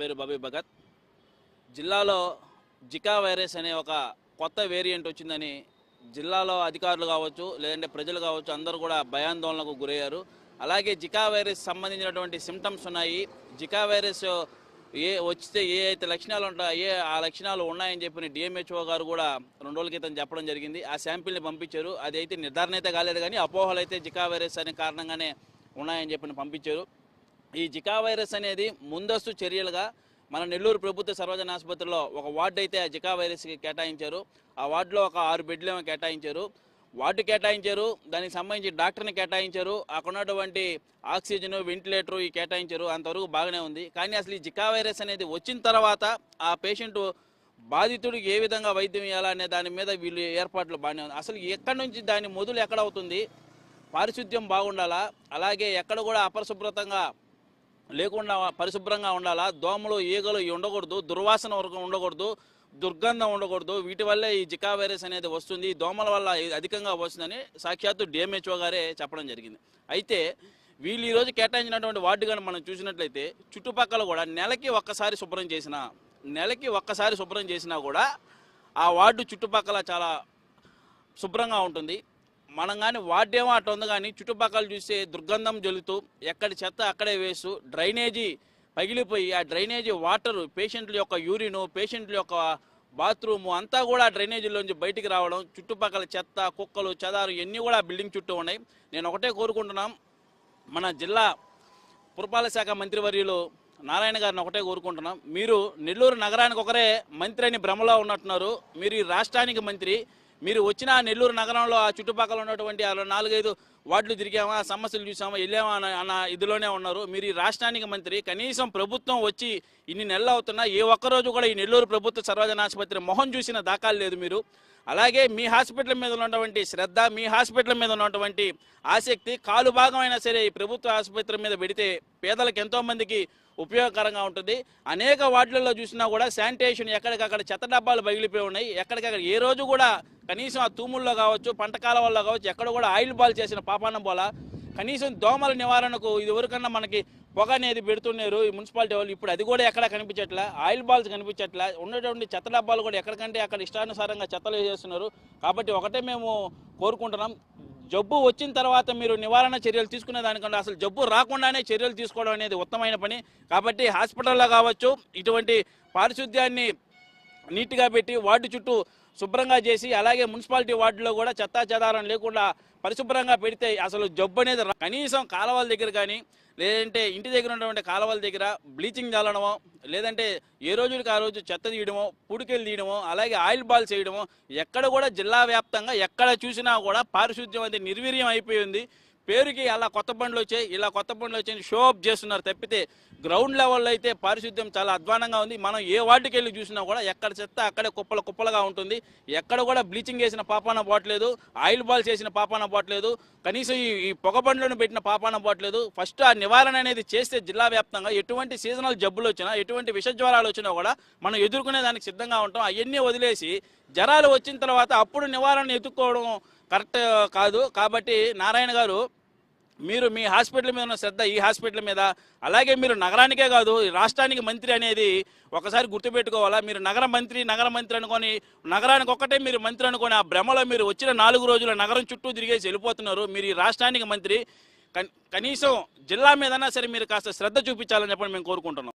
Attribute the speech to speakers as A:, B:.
A: పేరు బబీ భగత్. జిల్లాలో Zika virus అనే ఒక కొత్త వేరియంట్ వచ్చిందని జిల్లాలో అధికారులు కావచ్చు లేదంటే ప్రజలు కావచ్చు అందరూ కూడా భయాందోళనకు గురయ్యారు. అలాగే జికా వైరస్ సంబంధించినటువంటి సిమ్టమ్స్ ఉన్నాయి. జికా వైరస్ ఏ వచ్చితే ఏ అయితే లక్షణాలు ఉంటాయో ఏ ఆ లక్షణాలు ఉన్నాయని చెప్పిన డిఎంహెచ్ఓ గారు కూడా రెండు రోజుల క్రితం చెప్పడం జరిగింది. ఆ శాంపిల్ని పంపించారు. అది అయితే నిర్ధారణ అయితే కాలేదు కానీ అపోహలు అయితే జికా వైరస్ అనే కారణంగానే ఉన్నాయని చెప్పిన పంపించారు. ఈ జికా వైరస్ అనేది ముందస్తు చర్యలుగా మన నెల్లూరు ప్రభుత్వ సర్వజన ఆసుపత్రిలో ఒక వార్డు అయితే ఆ జికా వైరస్కి కేటాయించారు. ఆ వార్డులో ఒక ఆరు బెడ్లు కేటాయించారు. వార్డు కేటాయించారు. దానికి సంబంధించి డాక్టర్ని కేటాయించారు. అక్కడున్నటువంటి ఆక్సిజన్ వెంటిలేటరు ఈ కేటాయించారు. అంతవరకు బాగానే ఉంది. కానీ అసలు ఈ జికా వైరస్ అనేది వచ్చిన తర్వాత ఆ పేషెంట్ బాధితుడికి ఏ విధంగా వైద్యం ఇవ్వాలనే దాని మీద వీళ్ళు ఏర్పాట్లు బాగానే ఉంది. అసలు ఎక్కడి నుంచి దాని మొదలు ఎక్కడ అవుతుంది? పారిశుద్ధ్యం బాగుండాలా? అలాగే ఎక్కడ కూడా అపరిశుభ్రతంగా లేకుండా పరిశుభ్రంగా ఉండాలా? దోమలు ఈగలు ఉండకూడదు. దుర్వాసన వరకు ఉండకూడదు. దుర్గంధం ఉండకూడదు. వీటి వల్లే ఈ జికా వైరస్ అనేది వస్తుంది. దోమల వల్ల అధికంగా వస్తుందని సాక్షాత్తు డిఎంహెచ్ఓ గారే చెప్పడం జరిగింది. అయితే వీళ్ళు ఈరోజు కేటాయించినటువంటి వార్డు కానీ మనం చూసినట్లయితే చుట్టుపక్కల కూడా నెలకి ఒక్కసారి శుభ్రం చేసిన నెలకి ఒక్కసారి శుభ్రం చేసినా కూడా ఆ వార్డు చుట్టుపక్కల చాలా శుభ్రంగా ఉంటుంది. మనం కానీ వాడేమో అటు ఉంది కానీ చుట్టుపక్కల చూస్తే దుర్గంధం జలుతూ ఎక్కడి చెత్త అక్కడే వేసు డ్రైనేజీ పగిలిపోయి ఆ డ్రైనేజీ వాటర్ పేషెంట్ల యొక్క యూరిన్ పేషెంట్ల యొక్క బాత్రూము అంతా కూడా డ్రైనేజీలోంచి బయటికి రావడం చుట్టుపక్కల చెత్త కుక్కలు చెదారు ఇవన్నీ కూడా బిల్డింగ్ చుట్టూ ఉన్నాయి. నేను ఒకటే కోరుకుంటున్నాం. మన జిల్లా పురపాలక శాఖ మంత్రివర్యులు నారాయణ గారిని ఒకటే కోరుకుంటున్నాం. మీరు నెల్లూరు నగరానికి ఒకరే మంత్రి అని భ్రమలో ఉన్నట్టున్నారు. మీరు ఈ రాష్ట్రానికి మంత్రి. మీరు వచ్చిన ఆ నెల్లూరు నగరంలో ఆ చుట్టుపక్కల ఉన్నటువంటి ఆ నాలుగైదు వార్డులు తిరిగామా సమస్యలు చూసామా వెళ్ళామా అన్న అన్న ఇదిలోనే ఉన్నారు. మీరు ఈ రాష్ట్రానికి మంత్రి కనీసం ప్రభుత్వం వచ్చి ఇన్ని నెలలు అవుతున్నా ఏ ఒక్కరోజు కూడా ఈ నెల్లూరు ప్రభుత్వ సర్వజన ఆసుపత్రి మొహం చూసిన దాఖలు లేదు మీరు. అలాగే మీ హాస్పిటల్ మీద ఉన్నటువంటి శ్రద్ధ మీ హాస్పిటల్ మీద ఉన్నటువంటి ఆసక్తి కాలు భాగమైనా సరే ఈ ప్రభుత్వ ఆసుపత్రి మీద పెడితే పేదలకు ఎంతోమందికి ఉపయోగకరంగా ఉంటుంది. అనేక వార్డులలో చూసినా కూడా శానిటేషన్ ఎక్కడికక్కడ చెత్త డబ్బాలు పగిలిపోయి ఉన్నాయి. ఎక్కడికక్కడ ఏ రోజు కూడా కనీసం ఆ తూముల్లో కావచ్చు పంట కాలవల్లో కావచ్చు ఎక్కడ కూడా ఆయిల్ బాల్ చేసిన పాపానం పోలా. కనీసం దోమల నివారణకు ఇదివరకన్నా మనకి పొగ అనేది పెడుతున్నారు ఈ మున్సిపాలిటీ వాళ్ళు. ఇప్పుడు అది కూడా ఎక్కడ కనిపించట్లే? Oil balls కనిపించట్లే? ఉన్నటువంటి చెత్త డబ్బాలు కూడా ఎక్కడికంటే అక్కడ ఇష్టానుసారంగా చెత్తలు వేసేస్తున్నారు కాబట్టి ఒకటే మేము కోరుకుంటున్నాం. జబ్బు వచ్చిన తర్వాత మీరు నివారణ చర్యలు తీసుకునే దానికంటే అసలు జబ్బు రాకుండానే చర్యలు తీసుకోవడం అనేది ఉత్తమైన పని. కాబట్టి హాస్పిటల్లో కావచ్చు ఇటువంటి పారిశుద్ధ్యాన్ని నీట్గా పెట్టి వార్డు చుట్టూ శుభ్రంగా చేసి అలాగే మున్సిపాలిటీ వార్డులో కూడా చెత్తా చెదారం లేకుండా పరిశుభ్రంగా పెడితే అసలు జబ్బు అనేది కనీసం కాలువల దగ్గర కానీ లేదంటే ఇంటి దగ్గర ఉన్నటువంటి కాలువల దగ్గర బ్లీచింగ్ చల్లడమో లేదంటే ఏ రోజుకి ఆ రోజు చెత్త తీయడమో పుడికెలు తీయడమో అలాగే ఆయిల్ బాల్ చేయడమో ఎక్కడ కూడా జిల్లా వ్యాప్తంగా ఎక్కడ చూసినా కూడా పారిశుద్ధ్యం అనేది నిర్వీర్యం అయిపోయింది. పేరుకి అలా కొత్త బండ్లు వచ్చాయి ఇలా కొత్త బండ్లు వచ్చాయని షో అప్ చేస్తున్నారు తప్పితే గ్రౌండ్ లెవెల్లో అయితే పారిశుద్ధ్యం చాలా అధ్వానంగా ఉంది. మనం ఏ వార్డుకి వెళ్ళి చూసినా కూడా ఎక్కడ చెత్త అక్కడే కుప్పల కుప్పలుగా ఉంటుంది. ఎక్కడ కూడా బ్లీచింగ్ వేసిన పాపాన పోవట్లేదు. ఆయిల్ బాల్ చేసిన పాపాన పోవట్లేదు. కనీసం ఈ ఈ పెట్టిన పాపాన పోవట్లేదు. ఫస్ట్ ఆ నివారణ అనేది చేస్తే జిల్లా వ్యాప్తంగా ఎటువంటి సీజనల్ జబ్బులు వచ్చినా ఎటువంటి విష జ్వరాలు వచ్చినా కూడా మనం ఎదుర్కొనే దానికి సిద్ధంగా ఉంటాం. అవన్నీ వదిలేసి జ్వరాలు వచ్చిన తర్వాత అప్పుడు నివారణ ఎదుర్కోవడం కరెక్ట్ కాదు. కాబట్టి నారాయణ గారు మీరు మీ హాస్పిటల్ మీద ఉన్న శ్రద్ధ ఈ హాస్పిటల్ మీద అలాగే మీరు నగరానికే కాదు రాష్ట్రానికి మంత్రి అనేది ఒకసారి గుర్తుపెట్టుకోవాలా? మీరు నగర మంత్రి నగర మంత్రి అనుకొని నగరానికి ఒక్కటే మీరు మంత్రి అనుకొని ఆ భ్రమలో మీరు వచ్చిన నాలుగు రోజుల నగరం చుట్టూ తిరిగేసి వెళ్ళిపోతున్నారు. మీరు ఈ రాష్ట్రానికి మంత్రి. కనీసం జిల్లా మీదన్నా సరే మీరు కాస్త శ్రద్ధ చూపించాలని చెప్పని మేము కోరుకుంటున్నాం.